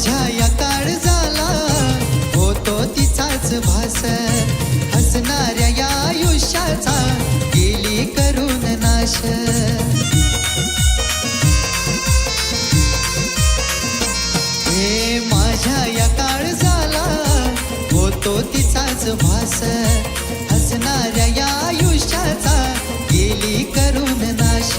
माझ्या या काळ झाला होतो तिचाच भास. हसणाऱ्या या आयुष्याचा गेली करून नाश. हे माझ्या या काळ झाला होतो तिचाच भास. हसणाऱ्या या आयुष्याचा गेली करून नाश.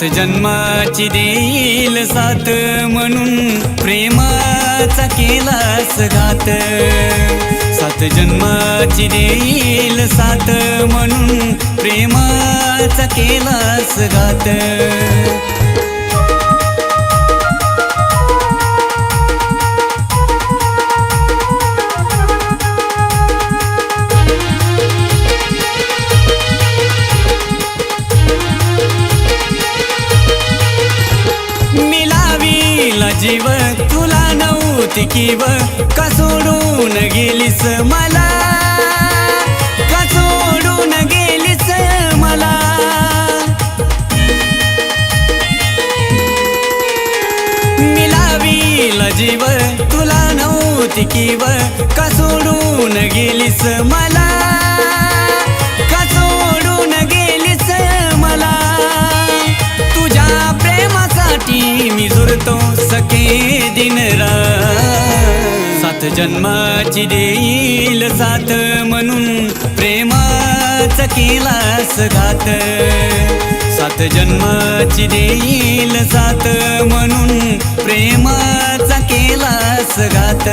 सात जन्माची देईल सात म्हणून प्रेमाचा केलास घात. सात जन्माची देईल सात म्हणून प्रेमाचा केलास घात. होती किव गेलीस मला? कसोडून गेलीस मला? मिलावीला जीव तुला नव्हती किव कसोडून गेलीस मला? प्रेमासाठी मी जुरतो सखे दिन सात जन्माची देईल सात म्हणून प्रेमाच केलास घात. सात जन्माची देईल सात म्हणून प्रेमाचा केलास घात.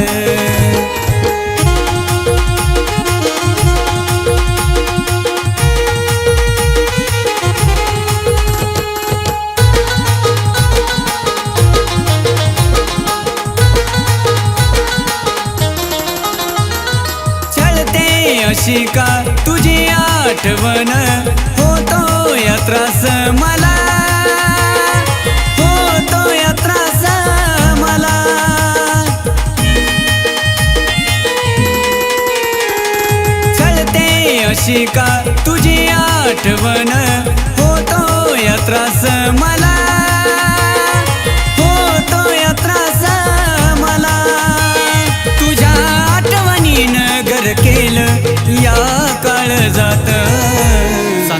आठवण होतो यात्रास मला. होतो या त्रास मला. चलते अशी का तुझी आठवण? होतो या त्रास मला.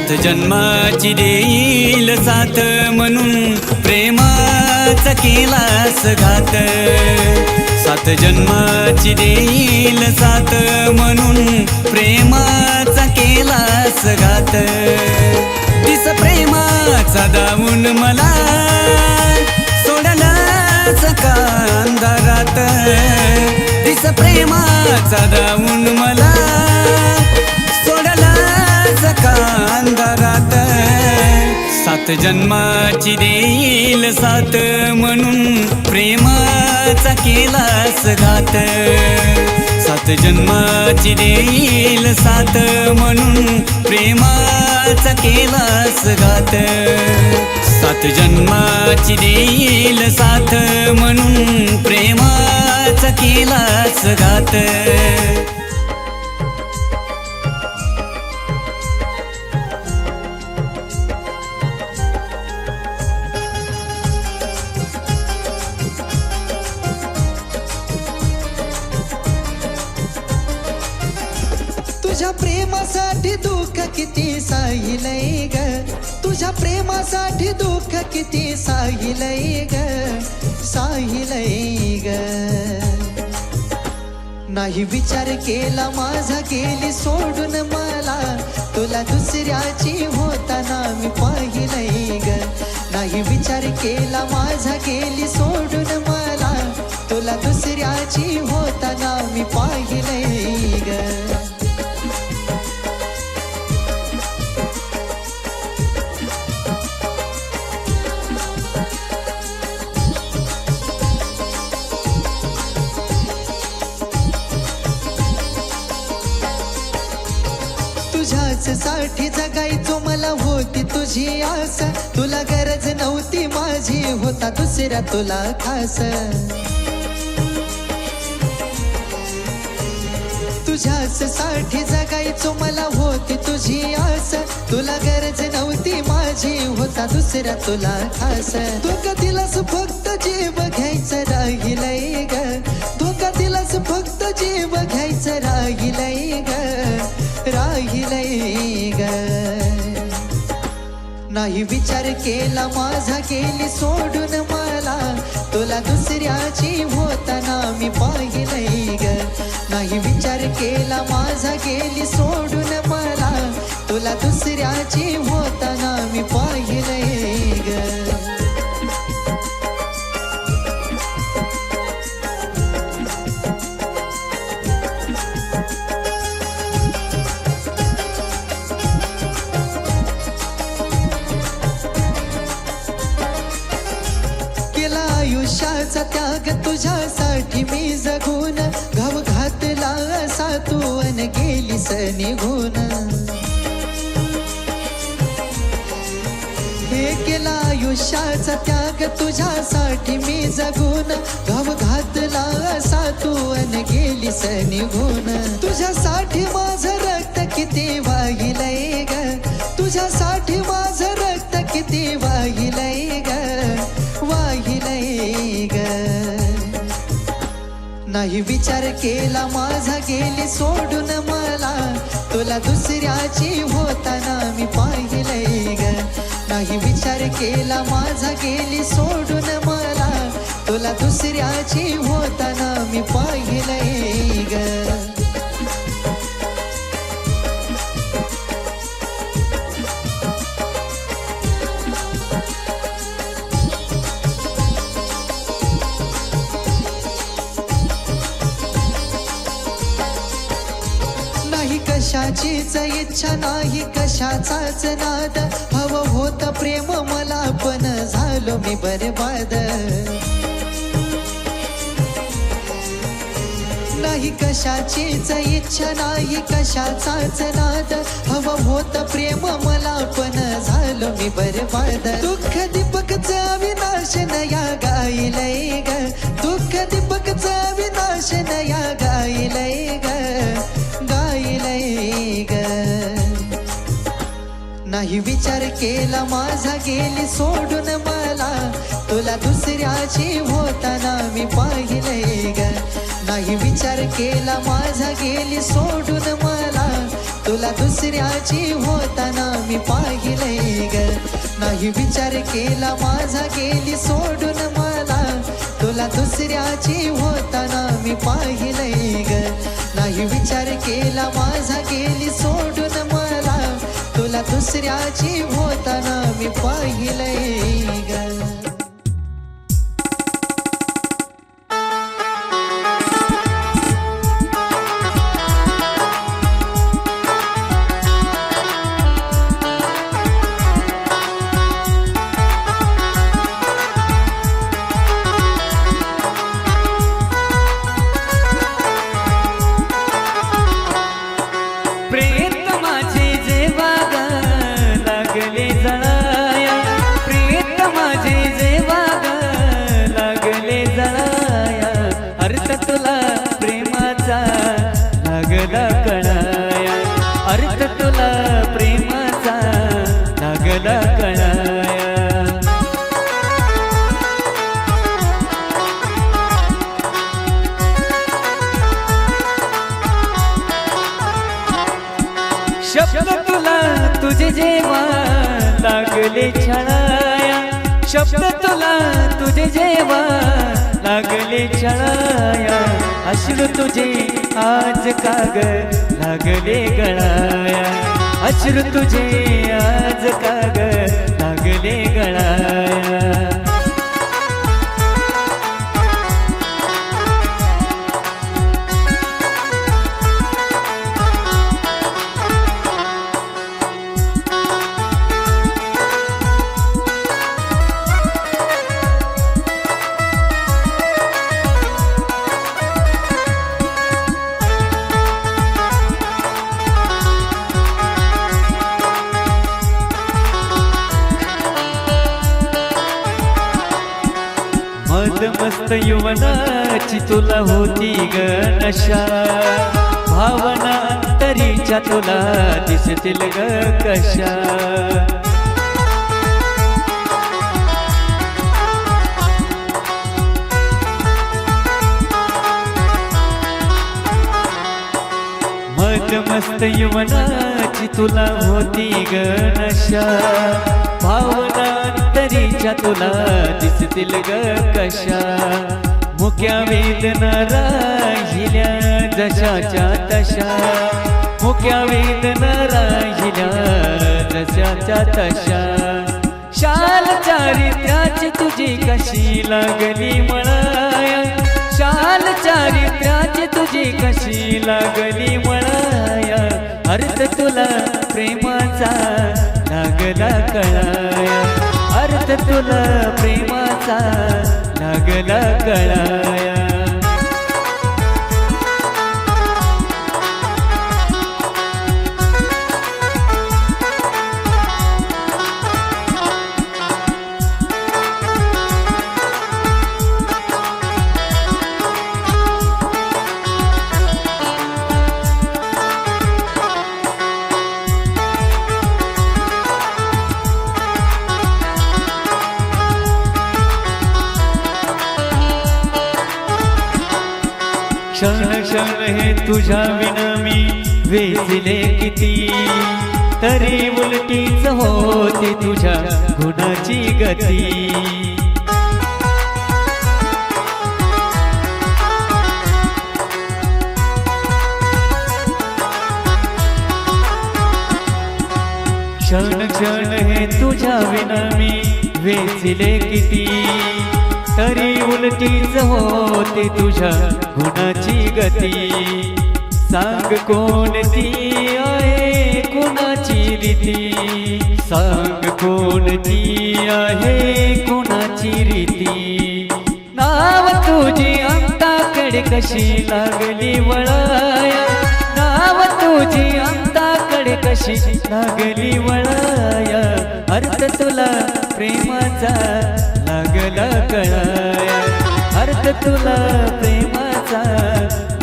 सात जन्माची देईल साथ म्हणून प्रेमाचा केलास घात. सात जन्माची देईल साथ म्हणून प्रेमाचा केलास घात. तिस प्रेमाचा दावून मला सोडलाच का अंधारात. दिस प्रेमाचा दावून मला सात जन्माची देईल सात म्हणून प्रेमाचा केलास घात. सात जन्माची देईल सात म्हणून प्रेमाचा केलास घात. सात जन्माची देईल साथ म्हणून प्रेमाचा केलास घात. दुःख किती साहिलय ग साहिलय ग. नाही विचार केला माझा गेली सोडून मला. तुला दुसऱ्याची होताना मी पाहिलय ग. नाही विचार केला माझा गेली सोडून मला. तुला दुसऱ्याची होताना मी पाहिलंय तुला गरज नव्हती माझी होता दुसऱ्या तुला खास. तुझ्याच साठी जगायचो मला होती तुझी आस. तुला गरज नव्हती माझी होता दुसऱ्या तुला खास. धोका दिलास फक्त जीव घ्यायचं राहिलंय ग. धोका दिलास फक्त जीव घ्यायचं राहिलंय नाही विचार केला माझा गेली सोडून मला. तुला दुसऱ्याची होताना मी पाहिलंय ग. नाही विचार केला माझा गेली सोडून मला. तुला दुसऱ्याची होताना मी पाहिलंय ग. आयुष्याचा त्याग तुझ्यासाठी मी जगून घाव घातला असा तू अन गेलीस निघून. हे केला आयुष्याचा त्याग तुझ्यासाठी मी जगून घाव घातला असा तू अन गेलीस निघून. तुझ्यासाठी माझं रक्त किती वाहिलंय. नाही विचार केला माझा गेली सोडून मला. तुला दुसऱ्याची होताना मी पाहिलंय ग. नाही विचार केला माझा गेली सोडून मला. तुला दुसऱ्याची होताना मी पाहिलंय ग. कशाचीच इच्छा नाही कशाचाच नाद. हवं होत प्रेम मला पण झालो मी बरबाद. नाही कशाचीच इच्छा नाही कशाचाच नाद. हवं होत प्रेम मला पण झालो मी बरबाद. दुःख दीपकच विनाश नया गाईलय ग. दुःख दीपकच विनाश नया गाईलय ग. नाही विचार केला माझा गेली सोडून मला. तुला दुसऱ्याची होताना मी पाहिलंय ग. नाही विचार केला माझा गेली सोडून मला. तुला दुसऱ्याची होताना मी पाहिलंय ग. नाही विचार केला माझा गेली सोडून मला. तुला दुसऱ्याची होताना मी पाहिलंय ग. नाही विचार केला माझा गेली सोडून दुसऱ्याची होताना मी पाहिलंय ग. लागले छळाया शब्द तुला तुझे जेवा लागले छळाया अश्रू तुझे आज काग लागले गळाया. अश्रू तुझे आज काग लागले गळाया. मस्त तुला होती ग नशा. भावना तरीच्या तुला दिसतील ग कशा. मद मस्त युवनाची तुला होती ग नशा. भावना तरीच्या तुला दिसतील ग कशा. मुक्या वेदना राहिल्या जशाच्या तशा. मुक्या वेदना राहिल्या जशाच्या तशा. शाल चारित्र्याची तुझी कशी लागली मळाया? शाल चारित्र्याची तुझी कशी लागली मळाया? अर्थ तुला प्रेमाचा लागला कळाया. अर्थ तुला प्रेमाचा लागला कळाया क्षण क्षण हे तुझ्या विनामी वेचले किती? तरी उलटीच होती तुझ्या गुणाची गती. क्षण क्षण हे तुझ्या विनामी वेचले किती? तरी उलटीच होते तुझ्या गुणाची गती. सांग कोणती आहे कुणाची रीती? सांग कोणती आहे कुणाची रीती? नाव तुझी अंताकडे कशी लागली वळाया? नाव तुझी अंताकडे कशी लागली वळाया? अर्थ तुला प्रेमाचा कळाया. अर्थ तुला प्रेमाचा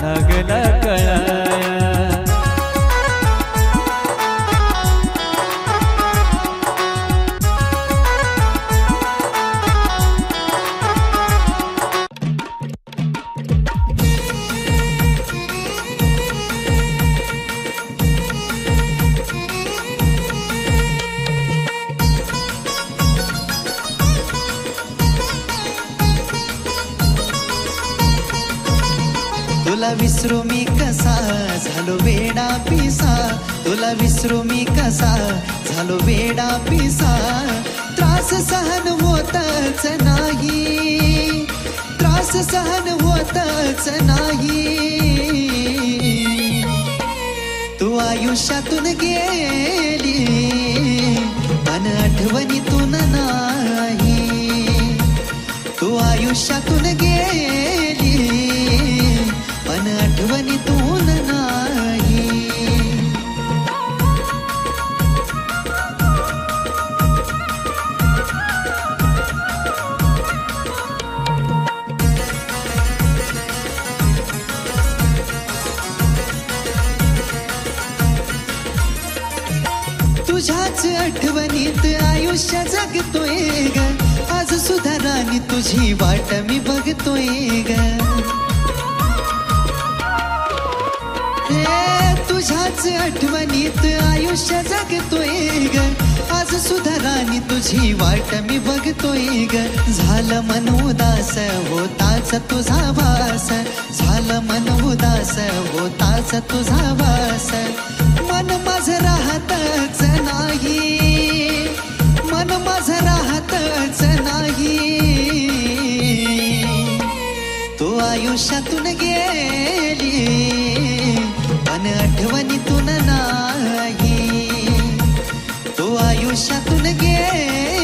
लागला कळाया. तुला विसरू मी कसा? झालो वेडा पिसा. तुला विसरू मी कसा? झालो वेडा पिसा. त्रास सहन होतच नाही. त्रास सहन होतच नाही. तू आयुष्यातून गेली अन आठवणीतून नाही. तू आयुष्यातून गेली. तुझ्याच आठवणीत आयुष्य जगतोय ग. आज सुद्धा राणी तुझी वाट मी बघतोय ग. तुझ्याच आठवणीत आयुष्य जगतोय ग. आज सुद्धा राणी तुझी वाट मी बघतोय ग. झालं मन उदास होताच तुझा वास. झालं मन उदास होताच तुझा वास. मन माझं राहतच नाही. मन माझं राहतच नाही. तू आयुष्यातून गेली पण आठवणीतून नाही. तू आयुष्यातून गेली.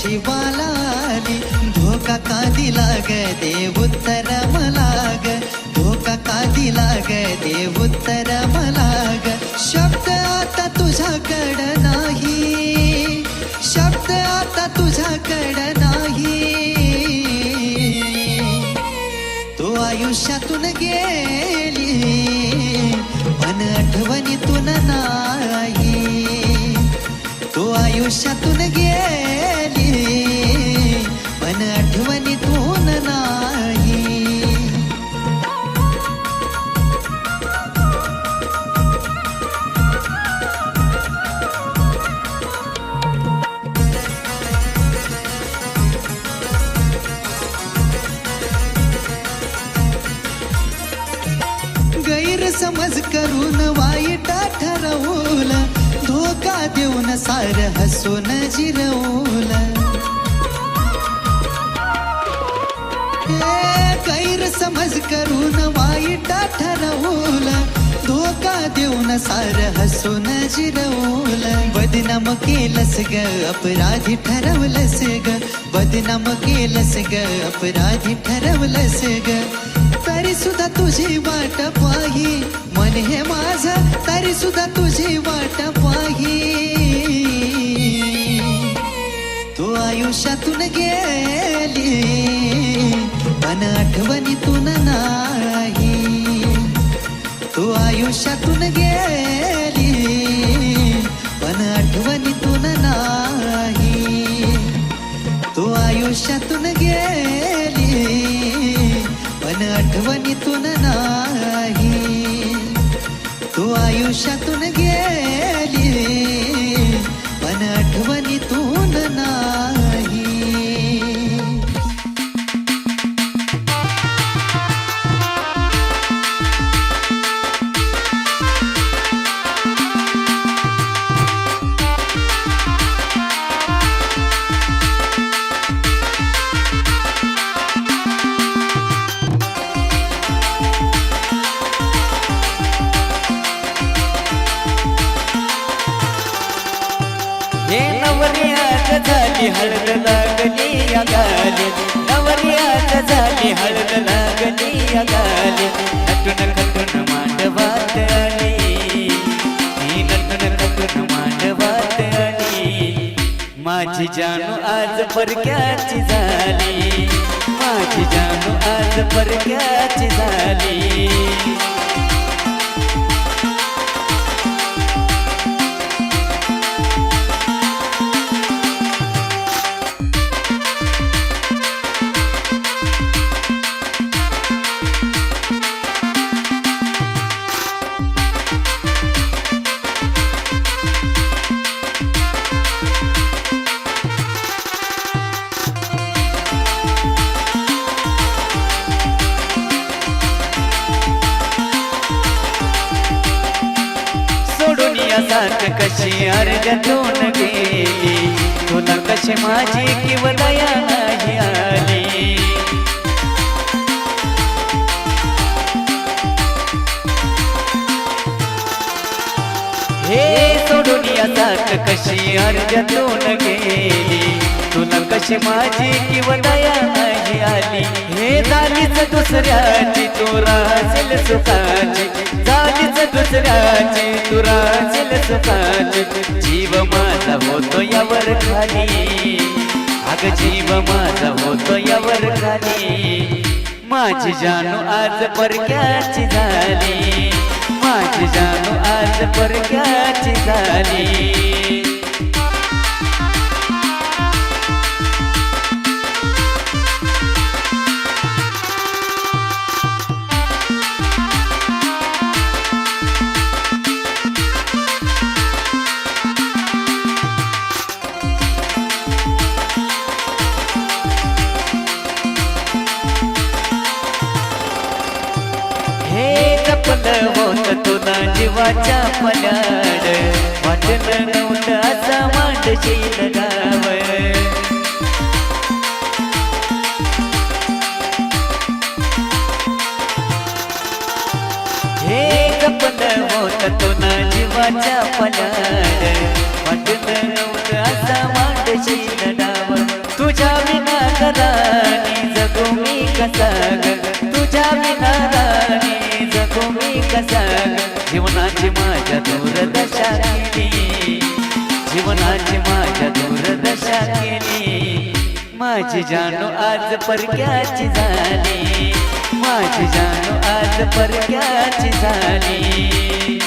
नशिबाला आली धोका का दिला ग देव उत्तर मला ग धोका का दिला ग देव उत्तर मला ग शब्द आता तुझ्याकडं नाही. शब्द आता तुझ्याकडं नाही. तू आयुष्यातून गेली पण आठवणीतून नाही. तू आयुष्यातून गेली. सार हसून जिरवलं गैर समज करून वाईट ठरवलं धोका देऊन सार हसून जिरवलं बदनाम केलंस ग अपराधी ठरवलंस ग. बदनाम केलंस ग अपराधी ठरवलंस ग. तरी सुद्धा तुझी वाट पाही. मन हे माझ तरी सुद्धा तुझी वाट पाही. आयुष्यातून गेली पण आठवणीतून नाही. तू आयुष्यातून गेली पण आठवणीतून नाही. तू आयुष्यातून गेली पण आठवणीतून नाही. तू आयुष्यातून गेली पण आठवणीतून नाही. लागली या गाली झाली हळद लागली या गाली नटून खटून मांडवात आली ही नटून खटून मांडवात आली माझी जानू आज परक्याची झाली. माझी जानू आज परक्याची झाली. सोडून या साथ कशी अर्घ्यातून गेली? तुला कशी माझी किंव दया नाही आली? हे सोडून या साथ कशी अर्घ्यातून गेली? तुला कशी माझी किंवा दया नाही आली? हे झालीच दुसऱ्याची तुरा राहशील सुखाची. झालीच दुसऱ्याची तुरा राहशील सुखाची. जीव माझा होतो यावर खाली. अग जीव माझा होतो यावर खाली. माझी जानू आज परक्याची झाली. माझी जानू आज परक्याची झाली. तुला जीवाच्या पल्याड वाटलं नव्हतं असा मांडशील गाव. हे जपलं होत तुला जीवाच्या पल्याड वाटलं नव्हतं असा मांडशील डाव तुझ्या विना राणी जगू मी कसा ग? दशा जीवनाची माझ्या दूरदशा केली. जीवनाची माझ्या दूरदशा केली. माझी जानू आज परक्याची झाली. माझी जानू आज परक्याची झाली.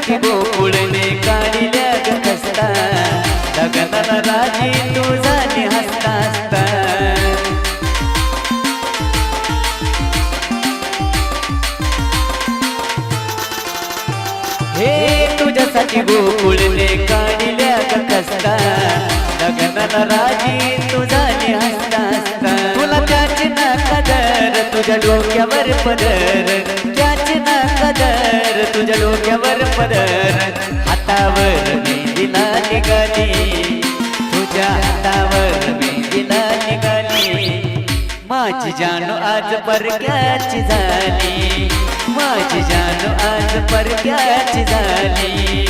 हाती गोकुळने काढल्या गसता लग्नाला राजी तू झाली हसता असता. हे तुझ्यासाठी गोकुळने काढल्या गसता लग्नाला राजी तू झाली हसता असता. तुला त्याची ना कदर तुझ्या डोक्यावर पदर त्याची तुझ्या डोक्यावर पदर. हातावर मेहंदीला निघाली. तुझ्या हातावर मेहंदीला निघाली. माझी जानू आज परक्याची झाली. माझी जानू आज परक्याची झाली.